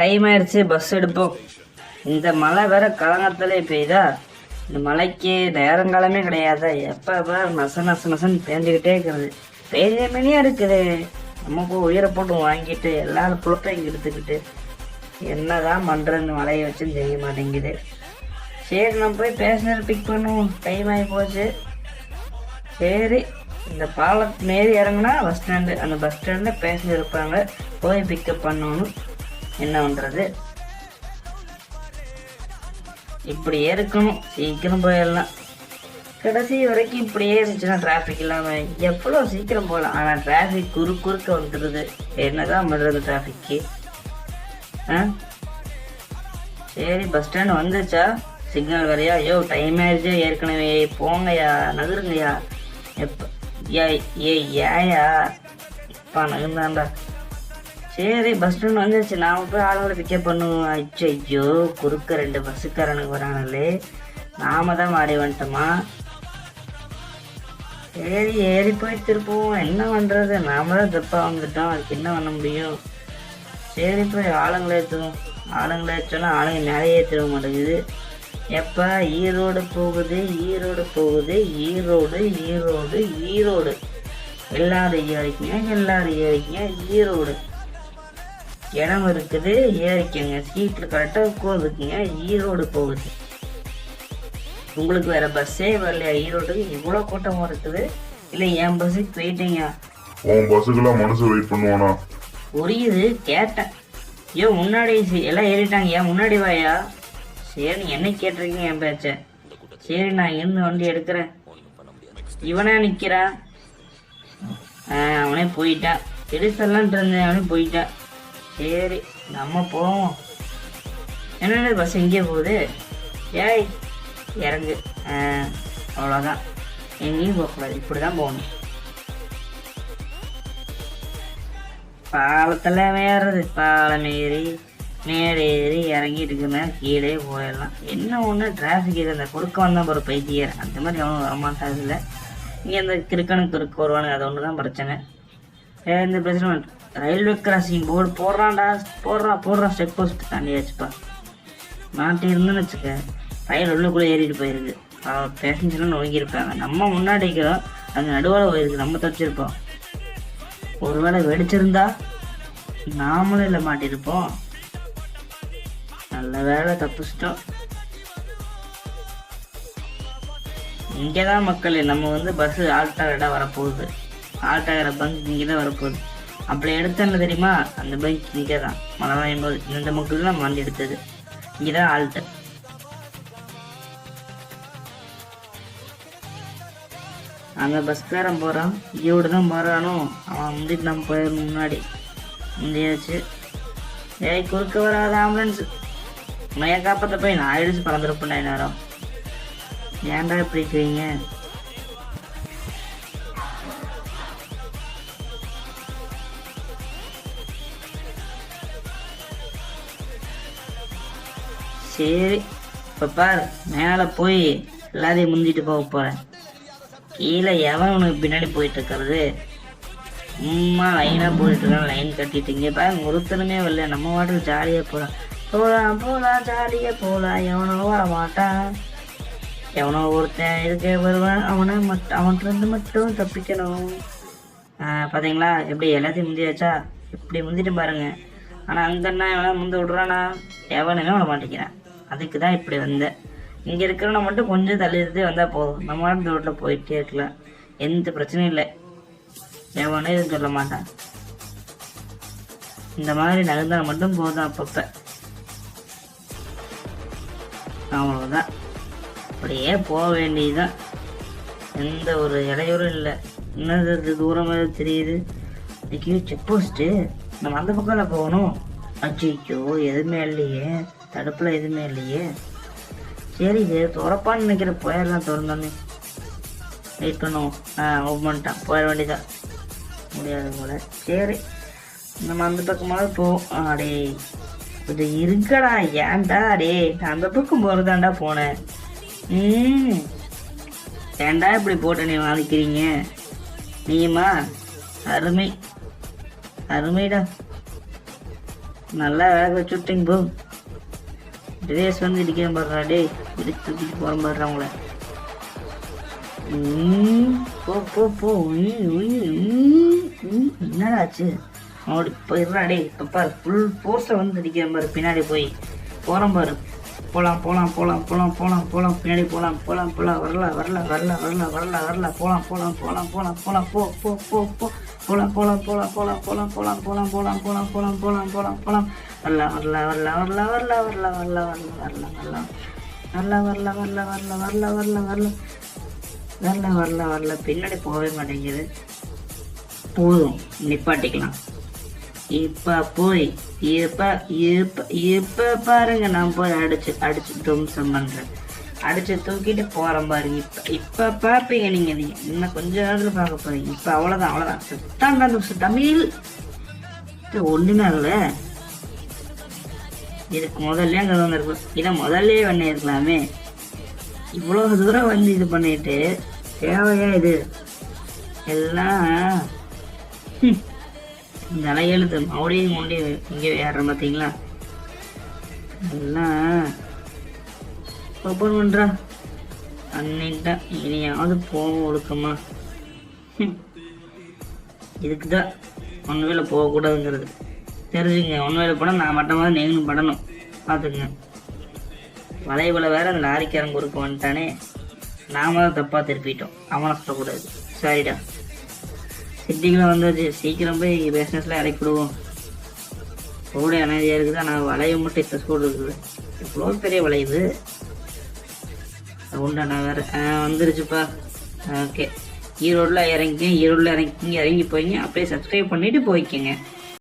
Time ஆயிடுச்சு bus எடுப்போம். இந்த மழை வேற கலங்கத்திலே பெய்யுதா இந்த மழைக்கு நேரங்காலமே கிடையாது. எப்போ பார் நச நச நசன்னு பேஞ்சுக்கிட்டே இருக்கிறது பெரிய மணியாக இருக்குது. நம்ம போய் உயிரை போட்டு வாங்கிட்டு எல்லாரும் புழப்பையும் எடுத்துக்கிட்டு என்னதான் பண்ணுறேன்னு மழையை வச்சுன்னு தெரிய மாட்டேங்குது. சரி நம்ம போய் பேசஞ்சர் பிக் பண்ணுவோம். டைம் ஆகி போச்சு. சரி இந்த பாலத்து மேரி இறங்குனா பஸ் ஸ்டாண்டு அந்த பஸ் ஸ்டாண்டில் பேசஞ்சர் இருப்பாங்க. போய் பிக்கப் பண்ணணும். என்ன பண்ணுறது இப்படியே இருக்கணும். சீக்கிரம் போயிடலாம். கடைசி வரைக்கும் இப்படியே இருந்துச்சுன்னா டிராஃபிக் இல்லாமல் எவ்வளோ சீக்கிரம் போகலாம்? ஆனால் டிராஃபிக் குறு குறுக்க வந்துடுது என்னதான் பண்ணுறது டிராஃபிக்கு ஆ? சரி பஸ் ஸ்டாண்ட் வந்துச்சா சிக்னல் வரையா? ஐயோ டைம் ஆயிடுச்சு ஏற்கனவே. போங்கய்யா நகருங்கய்யா. எப்போ? ஏ ஏ ஏயா இப்போ நகர்ந்தாண்டா சரி பஸ் ஸ்டாண்ட் வந்துருச்சு. நாம் போய் ஆளுங்களை பிக்கப் பண்ணுவோம். ஐயோ ஐயோ குறுக்க ரெண்டு பஸ்ஸுக்காரனுக்கு வராங்களே. நாம தான் மாறி வந்துட்டோமா? சரி ஏறி போய் திருப்போம் என்ன பண்ணுறது நாம தான் தப்பாக வந்துட்டோம். அதுக்கு என்ன பண்ண முடியும்? சரி போய் ஆளுங்களை ஏற்றுவோம் ஆளுங்களை ஏற்றோன்னா ஆளுங்க மேலே ஏற்றிட மாட்டேங்குது. எப்போ ஈரோடு போகுது ஈரோடு போகுது ஈரோடு ஈரோடு ஈரோடு. எல்லாரும் ஏறிக்கிங்க எல்லாரும் ஏறிக்கிங்க ஈரோடு. இடம் இருக்குது ஏறிக்கங்க சீட்டில் கரெக்டாக உட்காந்துக்குங்க ஈரோடு போகுது. உங்களுக்கு வேற பஸ்ஸே வரலையா? ஈரோட்டுக்கு இவ்வளோ கூட்டமாக இருக்குது? இல்லை என் பஸ்ஸுக்கு போயிட்டீங்க? உன் பஸ்ஸுக்கெல்லாம் மனசு வெயிட் பண்ணுவானா? புரியுது கேட்டேன். ஐயோ முன்னாடி எல்லாம் ஏறிட்டாங்க. ஏன் முன்னாடி வாயா? சரி என்ன கேட்டிருக்கீங்க என் பேச்ச. சரி நான் இருந்து வண்டி எடுக்கிறேன்? இவனே நிற்கிறான் அவனே போயிட்டான். எடுத்தலான்ட்டு இருந்தேன் அவனே போயிட்டான். சரி நம்ம போவோம். என்னென்ன பஸ் எங்கே போகுது ஏய் இறங்கு. அவ்வளோதான் எங்கேயும் போகக்கூடாது இப்படி தான் போகணும். பாலத்தில் ஏறுறது பாலம் ஏறி மேலே ஏறி இறங்கிட்டு இருக்குன்னா கீழே போயிடலாம். என்ன ஒன்று டிராஃபிக் இது அந்த குறுக்க வந்தால் ஒரு பைத்தியர் அந்த மாதிரி எவனும் வரமாட்டாது இல்லை இங்கே அந்த கிறுக்கனுக்கு குறுக்க வருவானுங்க அது ஒன்று தான் பிரச்சனை. வேறு எந்த பிரச்சனை ரயில்வே கிராசிங் போர்டு போடுறான்டா. போடுறான் போடுறான் ஸ்டெப் போஸ்ட் தாண்டி வச்சுப்பா. மாட்டி இருந்துன்னு வச்சுக்க. ரயில் உள்ளுக்குள்ளே ஏறிட்டு போயிருக்கு. பேசஞ்சர்லாம் நோங்கியிருப்பாங்க நம்ம முன்னாடி இருக்கிறோம். நடுவில் போயிருக்கு. நம்ம தச்சிருப்போம் ஒருவேளை வெடிச்சிருந்தா நாமளும் இல்லை மாட்டியிருப்போம். நல்ல வேலை தப்பிச்சிட்டோம். இங்கே தான் மக்கள் நம்ம வந்து பஸ்ஸு ஆல்டாகடாக வரப்போகுது. ஆல்டாகிற பங்க் நீங்கள் தான் வரப்போகுது. அப்படி எடுத்தேன்னு தெரியுமா? அந்த பைக் இங்கே தான் மழை என்பது இந்த மக்கள் தான் வண்டி எடுத்தது. இங்கே தான் ஆல்ட்டு அந்த பஸ்காரன் போகிறான் ஈரோடு தான் போகிறானோ அவன் முந்திட்டு நம்ம போயிடணும் முன்னாடி. முந்தியாச்சு. ஏய் குறுக்க வராத ஆம்புலன்ஸ் உன்னைய காப்பாற்ற போய் நான் ஆயிடுச்சு பறந்துருப்பேன் நேரம் ஏன்டா இப்படி இருக்கிறீங்க சரி. இப்போ பார் மேலே போய் எல்லாத்தையும் முந்திட்டு போக போகிறேன் கீழே எவன் உனக்கு பின்னாடி போயிட்டு இருக்கிறது? சும்மா லைனாக போயிட்டு இருக்கான் லைன் கட்டிட்டு இங்கே பாருங்க ஒருத்தனுமே வரல. நம்ம வாட்டில் ஜாலியாக போகலாம் போகலாம் போகலாம் ஜாலியாக போகலாம் எவனோ வர மாட்டான். எவனோ ஒருத்தன் இருக்கே வருவான். அவனை மட் அவன்கிட்ட மட்டும் தப்பிக்கணும். பார்த்தீங்களா எப்படி எல்லாத்தையும் முந்தியாச்சா? இப்படி முந்திட்டு பாருங்க. ஆனால் அங்கன்னா எவனா முந்த விடுறானா? எவனுமே விட மாட்டேங்கிறான். அதுக்கு தான் இப்படி வந்தேன். இங்கே இருக்கிறவனை மட்டும் கொஞ்சம் தள்ளிட்டு வந்தால் போதும். நம்ம இந்த ரோட்டில் போயிட்டே இருக்கலாம். எந்த பிரச்சனையும் இல்லை. எவனே எதுவும் சொல்ல மாட்டான். இந்த மாதிரி நகர்ந்தால் மட்டும் போதும் அப்பப்போ. அவ்வளோதான் அப்படியே போக வேண்டியதுதான். எந்த ஒரு இடையூறும் இல்லை. என்னது இது? தூரமாக தெரியுது. இன்னைக்கு செக் போஸ்ட்டு நம்ம அந்த பக்கம்ல போகணும். அச்சோ எதுவுமே இல்லையே. தடுப்பில் எதுவுமே இல்லையே. சரி இது துறப்பான்னு நினைக்கிற போயிடலாம் திறந்தோன்னே. வெயிட் பண்ணுவோம். ஆ ஓப்பன் பண்ணிட்டான். போயிட வேண்டியதா? முடியாது போல. சரி. நம்ம அந்த பக்கமாவது போவோம். அடே கொஞ்சம் இருக்கடா ஏன்டா அடே நான் அந்த பக்கம் போகிறதாண்டா போனேன். ம். ஏன்டா இப்படி போட்டு நீ வாங்கிக்கிறீங்க நீயுமா? அருமை. அருமைடா. நல்லா வேக வச்சுட்டிங்க போ ரேஸ் வந்து இடிக்கிறேன் பாருறா டே இடிச்சு தூக்கிட்டு போகிற பாருறா அவங்கள போ போ போ என்னடா ஆச்சு? அவனுக்கு போயிடுறா டே இப்போ பாரு ஃபுல் ஃபோர்ஸில் வந்து இடிக்கிறேன் பாரு பின்னாடி போய். போகிற பாரு. போகலாம் போகலாம் போகலாம் போகலாம் போகலாம் போகலாம் பின்னாடி போகலாம் போகலாம் போகலாம் வரல வரல வரல வரல வரல வரல போகலாம் போகலாம் போகலாம் போகலாம் போகலாம் போ போ போ போ போகலாம் போகலாம் போகலாம் போகலாம் போகலாம் போகலாம் போகலாம் போகலாம் போகலாம் போகலாம் போகலாம் போகலாம் போகலாம் வரல வரல வரல வரல வரல வரல வரல வரல வரல வரல வரல வரல வரல வரல வரல வரல வரல வரல வரல பின்னாடி போகவே மாட்டேங்குது போதும் நிப்பாட்டிக்கலாம் இப்ப போய் இப்ப இப்ப இப்ப பாருங்க நான் போய் அடிச்சு அடிச்சு தும்சம் பண்றேன். அடிச்சு தூக்கிட்டு போறேன் பாருங்க. இப்ப இப்ப பாப்பீங்க நீங்க நீங்க. இன்னும் கொஞ்ச நேரத்துல பார்க்க போறீங்க. இப்ப அவ்வளவுதான் அவ்வளவுதான். சுத்தாண்டா நிமிஷம் தமிழ். ஒன்றுமே ஒண்ணுமே ஆகல இதுக்கு முதல்ல அங்க வந்திருக்கும் இதை முதல்ல பண்ணியிருக்கலாமே. இவ்வளவு தூரம் வந்து இது பண்ணிட்டு தேவையா இது? எல்லாம் இந்த அலையெழுத்து மறுபடியும் கொண்டு இங்கே ஏறுற பார்த்தீங்களா எல்லாம் ஓப்பன் பண்ணுறா அன்னிட்டா இனியாவது போகும் ஒழுக்கமா. இதுக்கு தான் ஒன் வேலை போகக்கூடாதுங்கிறது. தெரிஞ்சுங்க ஒன் வேலை போனால் நான் மட்டமாக நீங்களும் படணும். பார்த்துக்குங்க. வளைவுல வேற அந்த லாரிக்காரன் குறுக்க வந்துட்டானே. நாம தான் தப்பாக திருப்பிட்டோம். அவனை சொல்லக்கூடாது. சாரிடா சிட்டிக்குள்ள வந்தாச்சு சீக்கிரம் போய் பிஸ்னஸ்ல இறக்கி விடுவோம். ரோடு அமைதியாக இருக்குது? ஆனால் வளைய மட்டும் இப்போ சூடு இருக்குது. இவ்வளோ பெரிய வளையுது உண்டா நான் வேறு ஆ, வந்துருச்சுப்பா. ஓகே ஈரோடில் இறங்கிங்க ஈரோடில் இறங்கிங்க இறங்கி போய்ங்க. அப்படியே சப்ஸ்கிரைப் பண்ணிவிட்டு போய்க்கங்க.